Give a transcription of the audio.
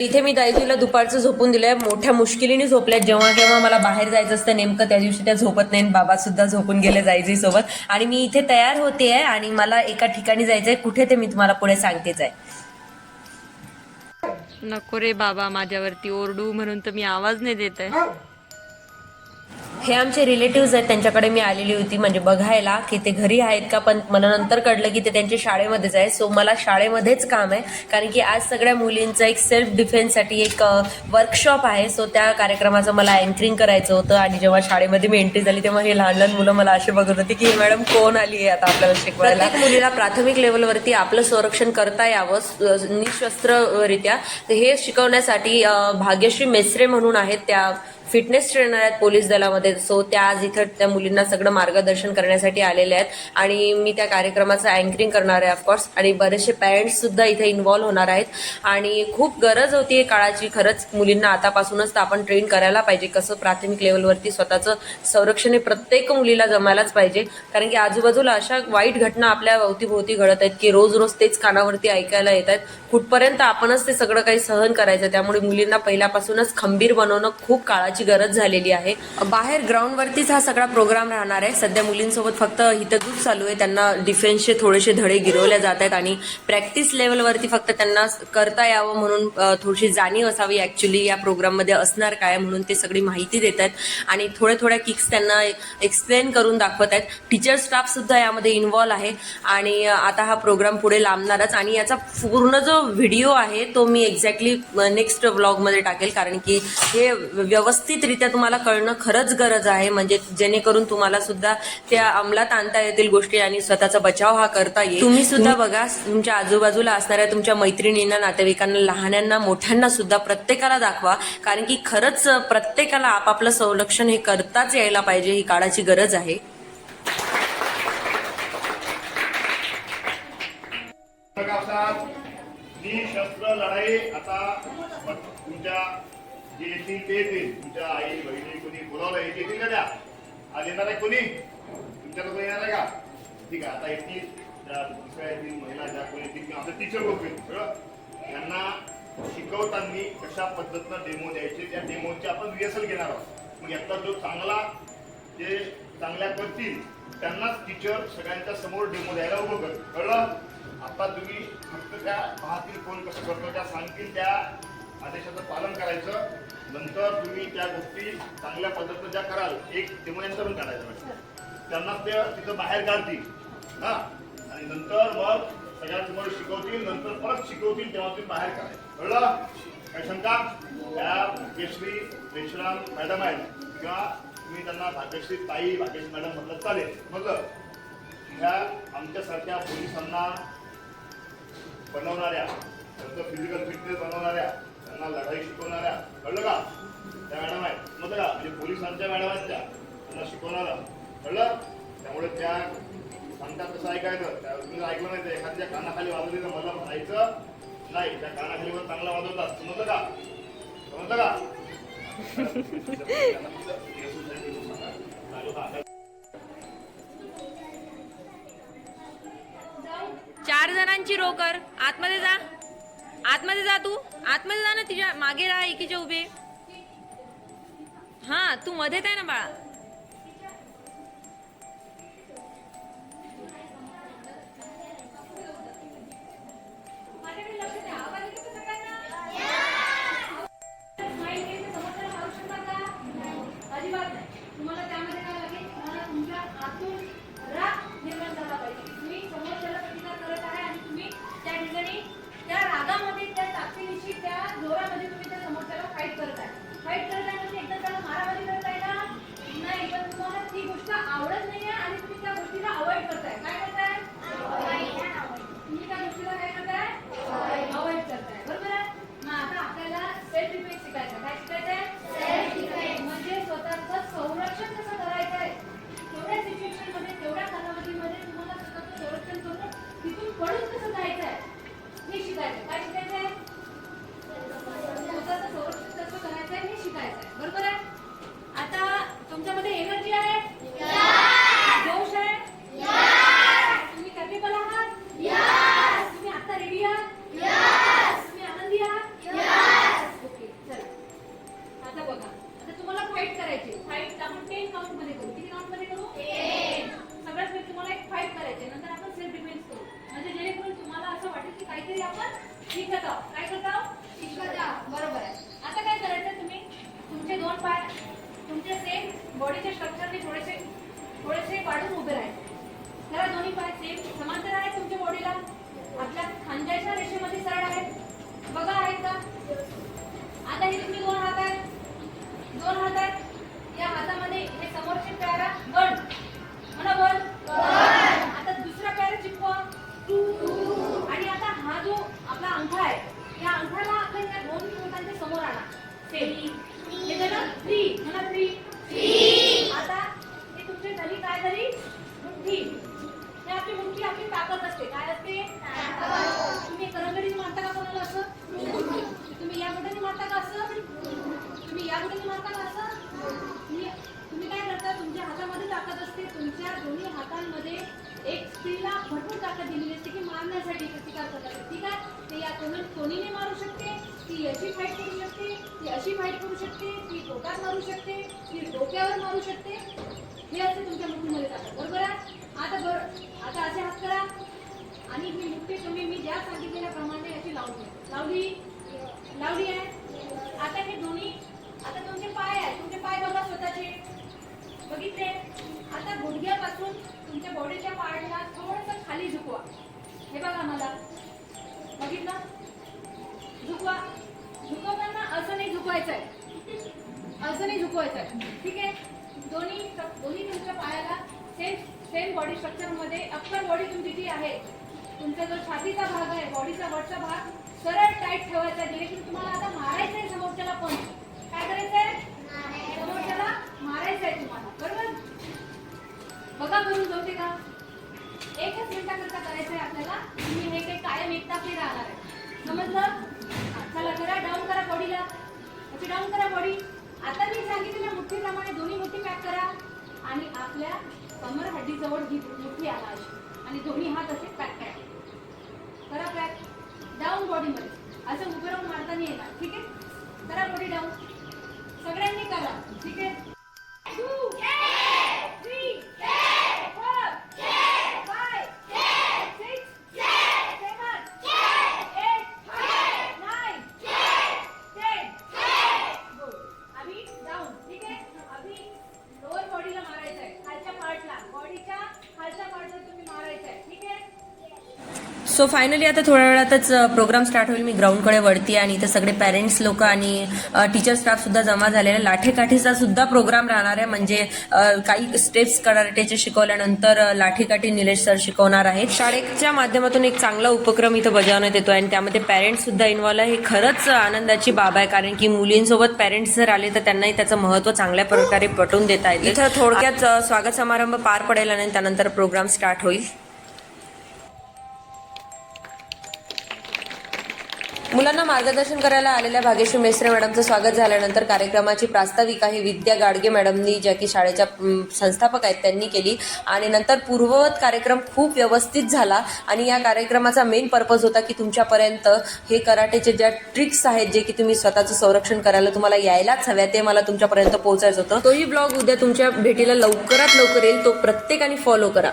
इथे मी दायजीला दुपारचं झोपून दिलंय. मोठ्या मुश्किलीने झोपल्यात जेव्हा केव्हा मला बाहेर जायचं असतं नेमकं त्या दिवशी त्या झोपत नाही बाबा सुद्धा झोपून गेले जायची सोबत आणि मी इथे तयार होते आहे आणि मला एका ठिकाणी जायचंय. कुठे ते मी तुम्हाला पुढे सांगतेच आहे. नको रे बाबा माझ्यावरती ओरडू म्हणून तर मी आवाज नाही देत आहे हे आमचे रिलेटिव्ह आहेत त्यांच्याकडे मी आलेली होती. म्हणजे बघायला की ते घरी आहेत का पण मला नंतर कळलं की ते त्यांच्या शाळेमध्येच आहे. सो मला शाळेमध्येच काम आहे. कारण की आज सगळ्या मुलींचं एक सेल्फ डिफेन्ससाठी एक वर्कशॉप आहे. सो त्या कार्यक्रमाचं मला अँकरिंग करायचं होतं. आणि जेव्हा शाळेमध्ये मी एंट्री झाली तेव्हा हे लहान लहान मुलं मला असे बघत होते की ही मॅडम कोण आली आहे आता आपल्याला शिकवायला? मुलीला प्राथमिक लेवलवरती आपलं संरक्षण करता यावं निशस्त्ररित्या. हे शिकवण्यासाठी भाग्यश्री मेसरे म्हणून आहेत त्या फिटनेस ट्रेनर आहेत पोलीस दलामध्ये. सो त्या आज इथं त्या मुलींना सगळं मार्गदर्शन करण्यासाठी आलेले आहेत. आणि मी त्या कार्यक्रमाचं अँकरिंग करणार आहे ऑफकोर्स आणि बरेचसे पॅरेंट्स सुद्धा इथे इन्व्हॉल्व्ह होणार आहेत. आणि खूप गरज होती काळाची. खरंच मुलींना आतापासूनच तर आपण ट्रेन करायला पाहिजे. कसं प्राथमिक लेवलवरती स्वतःचं संरक्षण हे प्रत्येक मुलीला जमायलाच पाहिजे. कारण की आजूबाजूला अशा वाईट घटना आपल्या अवतीभोवती घडत आहेत की रोज रोज तेच कानावरती ऐकायला येत आहेत. कुठपर्यंत आपणच ते सगळं काही सहन करायचं. त्यामुळे मुलींना पहिल्यापासूनच खंबीर बनवणं खूप काळाची गरज झालेली आहे. बाहेर ग्राउंडवरतीच हा सगळा प्रोग्राम राहणार आहे. सध्या मुलींसोबत फक्त हितगुज चालू आहे. त्यांना डिफेन्सचे थोडेसे धडे गिरवले जात आहेत आणि प्रॅक्टिस लेवलवरती फक्त त्यांना करता यावं म्हणून थोडीशी जाणीव असावी ऍक्च्युली या प्रोग्राममध्ये असणार काय म्हणून ते सगळी माहिती देत आहेत. आणि थोड्या थोड्या किक्स त्यांना एक्सप्लेन करून दाखवत आहेत. टीचर स्टाफ सुद्धा यामध्ये इन्व्हॉल्व आहे. आणि आता हा प्रोग्राम पुढे लांबणारच. आणि याचा पूर्ण जो व्हिडिओ आहे तो मी एक्झॅक्टली नेक्स्ट व्लॉगमध्ये टाकेल. कारण की हे व्यवस्थित व्यवस्थितरित्या तुम्हाला कळणं खरंच गरज आहे. म्हणजे जेणेकरून तुम्हाला सुद्धा त्या अंमलात आणता येतील गोष्टी आणि स्वतःचा बचाव हा करता येईल. तुम्ही सुद्धा बघा तुमच्या आजूबाजूला असणाऱ्या तुमच्या मैत्रिणींना नातेवाईकांना लहान्यांना मोठ्यांना सुद्धा प्रत्येकाला दाखवा. कारण की खरंच प्रत्येकाला आपापलं संरक्षण हे करताच यायला पाहिजे ही काळाची गरज आहे. ही शस्त्र लढाई आता तुमच्या जे येतील ते येतील तुमच्या आई बहिणी कोणी बोलावलं एक येतील का त्या आज येणार आहे कोणी? तुमच्या येणार आहे का? ठीक आहे आता येतील त्या दुसऱ्या येतील महिला ज्या कोणी येतील किंवा टीचर लोक येतील सगळं यांना शिकवताना कशा पद्धतीनं डेमो द्यायचे त्या डेमोचे आपण रिहर्सल घेणार आहोत. मग यातला जो चांगला जे चांगल्या करतील त्यांनाच टीचर सगळ्यांच्या समोर डेमो द्यायला उभं कर कळलं? आता तुम्ही फक्त त्या पाहतील कोण कसं करतो त्या सांगतील त्या आदेशाचं पालन करायचं. नंतर तुम्ही त्या गोष्टी चांगल्या पद्धतीनं ज्या कराल एक डेमोनंतरून काढायचं त्यांना ते तिथं बाहेर काढतील. हा? आणि नंतर मग सगळ्यांसमोर शिकवतील नंतर परत शिकवतील तेव्हा तुम्ही बाहेर काढायचं. कळलं? काय शंका? त्या भाग्यश्री मेश्राम मॅडम आहेत. किंवा तुम्ही त्यांना भाग्यश्री ताई भाग्यश्री मॅडम म्हटलं चालेल. मग ह्या आमच्यासारख्या पोलिसांना बनवणाऱ्या त्यांचं फिजिकल फिटनेस बनवणाऱ्या त्यांना लढाई शिकवणाऱ्या कळलं का? त्या मॅडम आहेत. मग का? म्हणजे पोलिसांच्या मॅडम आहेत त्या. त्यांना शिकवणाऱ्या कळलं? त्यामुळे त्या सांगतात कसं ऐकायचं. त्या तुम्ही ऐकलं नाही तर एखाद्या कानाखाली वाजवली तर मला म्हणायचं नाही. त्या कानाखाली पण चांगला वाजवतात. समजलं का? समजलं का? चार जणांची रोकर. आतमध्ये जा. आतमध्ये जा तू. आतमध्ये जा ना तिच्यामागे राहा एकीच्या उभे. हा तू मध्येच आहे ना बाळा. कोणी कोणीने मारू शकते ती अशी फाईट करू शकते ती अशी फाईट करू शकते ती पोटात मारू शकते ती डोक्यावर मारू शकते. हे असते तुमच्या मुठीमध्ये जातात बरोबर आहे? आता बरं आता असे हात करा. आणि मी मुठ्ठी तुम्ही मी ज्या सांगितलेल्याप्रमाणे अशी लावली. लावली? लावली आहे? आता हे दोन्ही आता तुमचे पाय आहे तुमचे पाय बघा स्वतःचे. बघितले? आता गुडघ्यापासून तुमच्या बॉडीच्या पार्टला थोडंसं खाली झुकवा. हे बघा मला. बघितलं? झुकवा. झुकवताना असं नाही झुकवायचं आहे असं नाही झुकवायचं आहे ठीक आहे? दोन्ही दोन्ही तुमच्या पायाला सेम सेम बॉडी स्ट्रक्चरमध्ये अप्पर बॉडी तुमची जी आहे तुमचा जो छातीचा भाग आहे बॉडीचा वरचा भाग सरळ टाईट ठेवायचा आहे जेणेकरून तुम्हाला आता मारायचं आहे समोरच्याला पण काय करायचं आहे समोरच्याला मारायचं आहे तुम्हाला. बरोबर? बघा करून जमते का एकच मिनिटाकरता करायचं आहे आपल्याला तुम्ही राहणार आहे. समजलं? चला करा डाऊन करा बॉडीला अशी डाऊन करा बॉडी आता मी सांगितलेल्या मुठ्ठीप्रमाणे दोन्ही मुठ्ठी पॅक करा. आणि आपल्या कमर हड्डीजवळ ही मुठ्ठी आला अशी आणि दोन्ही हात असे पॅक करा. करा पॅक डाऊन बॉडीमध्ये असं उभं राहून मारताना येणार. ठीक आहे? करा बॉडी डाऊन सगळ्यांनी करा. ठीक आहे Two, three, four, five, six, seven, eight, nine, ten. Good. अभी डाऊन ठीक आहे अभी लोअर बॉडीला मारायचं आहे खालच्या पार्टला बॉडीच्या खालच्या पार्टला तुम्ही मारायचं आहे ठीक आहे सो फायनली आता थोड्या वेळातच प्रोग्राम स्टार्ट होईल. मी ग्राउंडकडे वळती आणि इथे सगळे पॅरेंट्स लोक आणि टीचर स्टाफ सुद्धा जमा झालेला. लाठीकाठीचा सुद्धा प्रोग्राम राहणार आहे. म्हणजे काही स्टेप्स कराटेचे शिकवल्यानंतर लाठीकाठी निलेश सर शिकवणार आहेत. शाळेच्या माध्यमातून एक चांगला उपक्रम इथं बजावण्यात येतो आणि त्यामध्ये पॅरेंट्स सुद्धा इन्व्हॉल्व आहे. हे खरंच आनंदाची बाब आहे कारण की मुलींसोबत पॅरेंट्स जर आले तर त्यांनाही त्याचं महत्त्व चांगल्या प्रकारे पटवून देता येईल इथं थोडक्यात स्वागत समारंभ पार पडेल आणि त्यानंतर प्रोग्राम स्टार्ट होईल. मुलांना मार्गदर्शन करायला आलेल्या भाग्यश्री मेस्त्रे मॅडमचं स्वागत झाल्यानंतर कार्यक्रमाची प्रास्ताविका ही विद्या गाडगे मॅडमनी ज्या की शाळेच्या संस्थापक आहेत त्यांनी केली. आणि नंतर पूर्ववत कार्यक्रम खूप व्यवस्थित झाला. आणि या कार्यक्रमाचा मेन पर्पज होता की तुमच्यापर्यंत हे कराटेचे ज्या ट्रिक्स आहेत जे की तुम्ही स्वतःचं संरक्षण करायला तुम्हाला यायलाच हव्या ते मला तुमच्यापर्यंत पोहोचायचं होतं. तोही ब्लॉग उद्या तुमच्या भेटीला लवकरात लवकर येईल. तो प्रत्येकाने फॉलो करा.